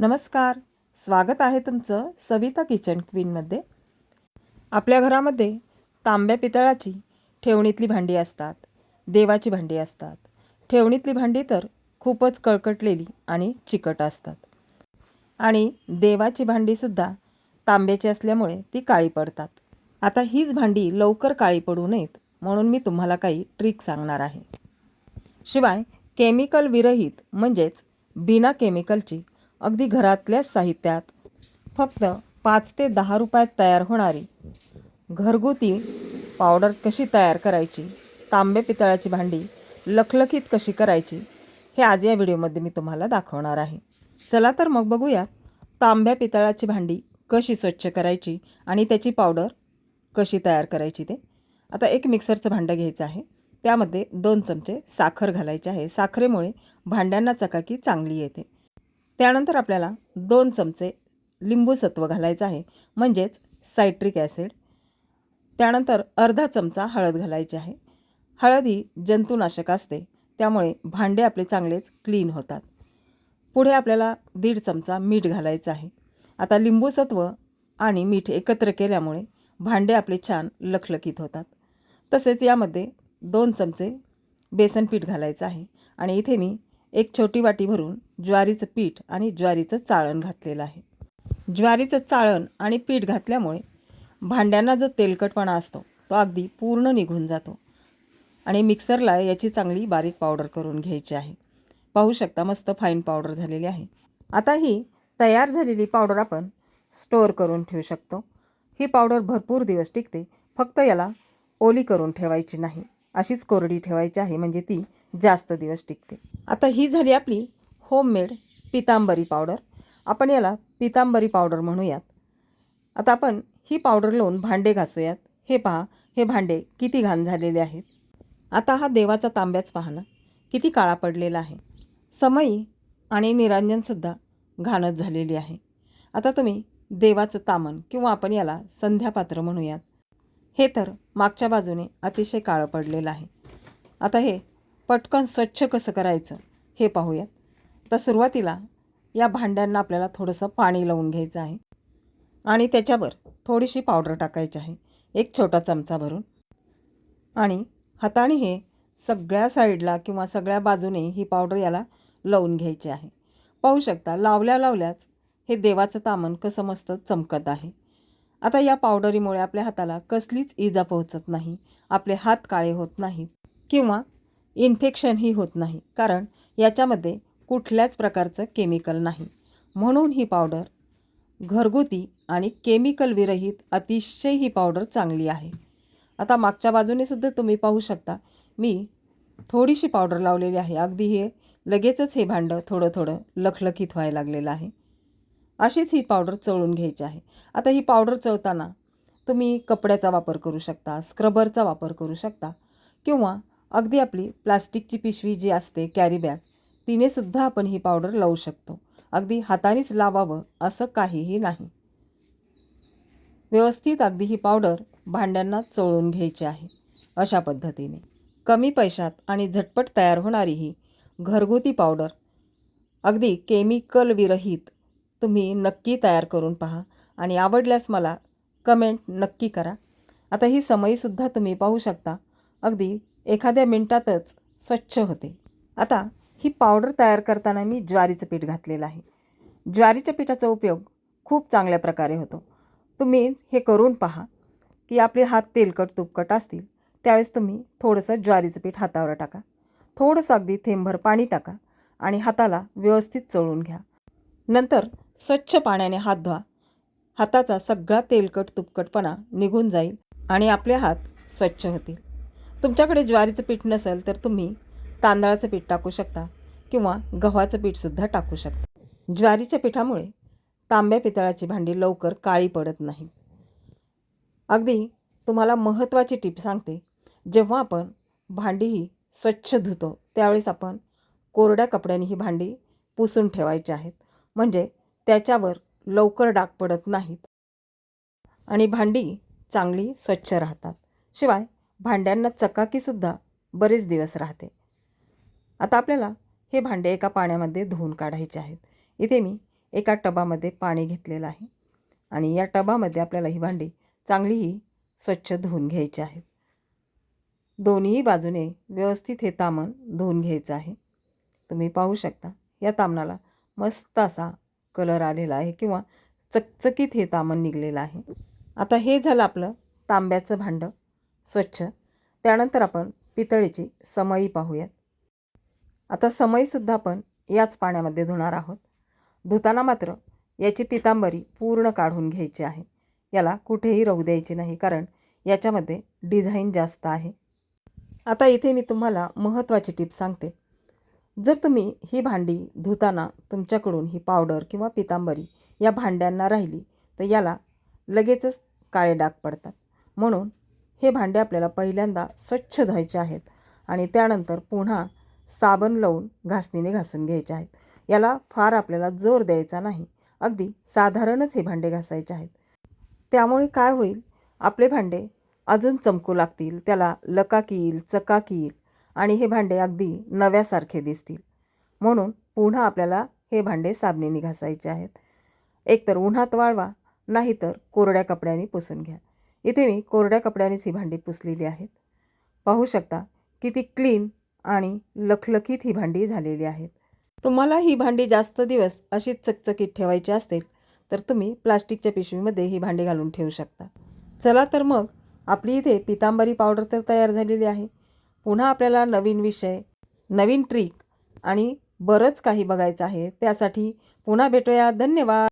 नमस्कार. स्वागत आहे तुमचं सविता किचन क्वीनमध्ये. आपल्या घरामध्ये तांब्या पितळाची ठेवणीतली भांडी असतात देवाची भांडी असतात. ठेवणीतली भांडी तर खूपच कळकटलेली आणि चिकट असतात. आणि देवाची भांडीसुद्धा तांब्याची असल्यामुळे ती काळी पडतात. आता हीच भांडी लवकर काळी पडू नयेत म्हणून मी तुम्हाला काही ट्रिक सांगणार आहे. शिवाय केमिकल विरहित म्हणजेच बिना केमिकलची अगदी घरातल्याच साहित्यात. फक्त पाच ते दहा रुपयात तयार होणारी. घरगुती पावडर कशी तयार करायची? तांबे पितळाची भांडी लखलखीत कशी करायची? हे आज या व्हिडिओमध्ये मी तुम्हाला दाखवणार आहे. चला तर मग बघूया तांब्या पितळाची भांडी कशी स्वच्छ करायची आणि त्याची पावडर कशी तयार करायची ते. आता एक मिक्सरचं भांडं घ्यायचं आहे. त्यामध्ये दोन चमचे साखर घालायचे आहे. साखरेमुळे भांड्यांना चकाकी चांगली येते. त्यानंतर आपल्याला दोन चमचे लिंबू सत्व घालायचं आहे म्हणजेच सायट्रिक ॲसिड. त्यानंतर अर्धा चमचा हळद घालायची आहे. हळद ही जंतुनाशक असते त्यामुळे भांडे आपले चांगलेच क्लीन होतात. पुढे आपल्याला दीड चमचा मीठ घालायचं आहे. आता लिंबूसत्व आणि मीठ एकत्र केल्यामुळे भांडे आपले छान लखलखीत होतात. तसेच यामध्ये दोन चमचे बेसन पीठ घालायचं आहे आणि इथे मी एक छोटी वाटी भरून ज्वारीचं पीठ आणि ज्वारीचं चाळण घातलेलं आहे. ज्वारीचं चाळण आणि पीठ घातल्यामुळे भांड्यांना जो तेलकटपणा असतो तो अगदी पूर्ण निघून जातो आणि मिक्सरला याची चांगली बारीक पावडर करून घ्यायची आहे. पाहू शकता मस्त फाईन पावडर झालेली आहे. आता ही तयार झालेली पावडर आपण स्टोअर करून ठेवू शकतो. ही पावडर भरपूर दिवस टिकते फक्त याला ओली करून ठेवायची नाही. अशीच कोरडी ठेवायची आहे म्हणजे ती जास्त दिवस टिकते. आता ही झाली आपली होममेड पितांबरी पावडर आपण याला पितांबरी पावडर म्हणूयात. आता आपण ही पावडर लावून भांडे घासूयात. हे पहा हे भांडे किती घाण झालेले आहेत. आता हा देवाचा तांब्याच पहा ना. किती काळा पडलेला आहे. समयी आणि निरांजनसुद्धा घाणच झालेली आहे. आता तुम्ही देवाचं तामन किंवा आपण याला संध्यापात्र म्हणूयात. हे तर मागच्या बाजूने अतिशय काळं पडलेलं आहे. आता हे पटकन स्वच्छ कसं करायचं हे पाहूयात. तर सुरुवातीला या भांड्यांना आपल्याला थोडंसं पाणी लावून घ्यायचं आहे. आणि त्याच्यावर थोडीशी पावडर टाकायची आहे. एक छोटा चमचा भरून. आणि हाताने हे सगळ्या साईडला किंवा सगळ्या बाजूने ही पावडर याला लावून घ्यायची आहे. पाहू शकता लावल्या लावल्याच हे देवाचं तामन कसं मस्त चमकत आहे. आता या पावडरीमुळे आपल्या हाताला कसलीच इजा पोहोचत नाही. आपले हात काळे होत नाहीत. किंवा इन्फेक्शनही होत नाही कारण याच्यामध्ये कुठल्याच प्रकारचं केमिकल नाही. म्हणून ही पावडर घरगुती आणि केमिकल विरहित अतिशय ही पावडर चांगली आहे. आता मागच्या बाजूने सुद्धा तुम्ही पाहू शकता मी थोडीशी पावडर लावलेली आहे. अगदी हे लगेचच हे भांडं थोडं थोडं लखलखीत व्हायला लागलेलं आहे. अशीच ही पावडर चळून घ्यायची आहे. आता ही पावडर चळताना तुम्ही कपड्याचा वापर करू शकता स्क्रबरचा वापर करू शकता किंवा अगदी आपली प्लास्टिकची पिशवी जी असते कॅरी बॅग तिनेसुद्धा आपण ही पावडर लावू शकतो. अगदी हातानेच लावावं असं काहीही नाही. व्यवस्थित अगदी ही पावडर भांड्यांना चोळून घ्यायची आहे अशा पद्धतीने. कमी पैशात आणि झटपट तयार होणारी ही घरगुती पावडर अगदी केमिकल विरहित तुम्ही नक्की तयार करून पहा आणि आवडल्यास मला कमेंट नक्की करा. आता ही समयीसुद्धा तुम्ही पाहू शकता. अगदी एखाद्या मिनटातच स्वच्छ होते. आता ही पावडर तयार करताना मी ज्वारीचं पीठ घातलेलं आहे. ज्वारीच्या पिठाचा उपयोग खूप चांगल्या प्रकारे होतो. तुम्ही हे करून पहा की आपले हात तेलकट तुपकट असतील त्यावेळेस तुम्ही थोडंसं ज्वारीचं पीठ हातावर टाका. थोडंसं अगदी थेंबभर पाणी टाका आणि हाताला व्यवस्थित चळून घ्या. नंतर स्वच्छ पाण्याने हात धुवा. हाताचा सगळा तेलकट तुपकटपणा निघून जाईल आणि आपले हात स्वच्छ होतील. तुमच्याकडे ज्वारीचं पीठ नसेल तर तुम्ही तांदळाचं पीठ टाकू शकता किंवा गव्हाचं पीठसुद्धा टाकू शकता. ज्वारीच्या पिठामुळे तांब्या पितळाची भांडी लवकर काळी पडत नाही अगदी तुम्हाला महत्त्वाची टीप सांगते जेव्हा आपण भांडी ही स्वच्छ धुतो त्यावेळेस आपण कोरड्या कपड्याने ही भांडी पुसून ठेवायची आहेत. म्हणजे त्याच्यावर लवकर डाग पडत नाहीत आणि भांडी चांगली स्वच्छ राहतात. शिवाय भांड्यांना चकाकीसुद्धा बरेच दिवस राहते. आता आपल्याला हे भांडे एका पाण्यामध्ये धुवून काढायचे आहेत. इथे मी एका टबामध्ये पाणी घेतलेलं आहे आणि या टबामध्ये आपल्याला ही भांडी चांगलीही स्वच्छ धुवून घ्यायची आहेत. दोन्ही बाजूने व्यवस्थित हे तामण धुवून घ्यायचं आहे. तुम्ही पाहू शकता या तामणाला मस्त असा कलर आलेला आहे किंवा चकचकीत हे तामण निघलेलं आहे. आता हे झालं आपलं तांब्याचं भांडं. स्वच्छ. त्यानंतर आपण पितळेची समई पाहूयात. आता समईसुद्धा आपण याच पाण्यामध्ये धुणार आहोत. धुताना मात्र याची पितांबरी पूर्ण काढून घ्यायची आहे. याला कुठेही राहू द्यायची नाही कारण याच्यामध्ये डिझाईन जास्त आहे. आता इथे मी तुम्हाला महत्त्वाची टिप सांगते. जर तुम्ही ही भांडी धुताना तुमच्याकडून ही पावडर किंवा पितांबरी या भांड्यांना राहिली तर याला लगेचच काळे डाग पडतात. म्हणून हे भांडे आपल्याला पहिल्यांदा स्वच्छ धुवायचे आहेत आणि त्यानंतर पुन्हा साबण लावून घासणीने घासून घ्यायचे आहेत. याला फार आपल्याला जोर द्यायचा नाही. अगदी साधारणच हे भांडे घासायचे आहेत. त्यामुळे काय होईल? आपले भांडे अजून चमकू लागतील त्याला लकाकी येईल चकाकी येईल आणि हे भांडे अगदी नव्यासारखे दिसतील. म्हणून पुन्हा आपल्याला हे भांडे साबणीने घासायचे आहेत. एकतर उन्हात वाळवा नाहीतर कोरड्या कपड्याने पुसून घ्या. इथे मी कोरड्या कपड्यानेच ही भांडी पुसलेली आहेत. पाहू शकता किती क्लीन आणि लखलखीत ही भांडी झालेली आहेत. तुम्हाला ही भांडी जास्त दिवस अशीच चकचकीत ठेवायची असतील तर तुम्ही प्लास्टिकच्या पिशवीमध्ये ही भांडी घालून ठेवू शकता. चला तर मग आपली इथे पितांबरी पावडर तर तयार झालेली आहे. पुन्हा आपल्याला नवीन विषय नवीन ट्रिक आणि बरंच काही बघायचं आहे. त्यासाठी पुन्हा भेटूया. धन्यवाद!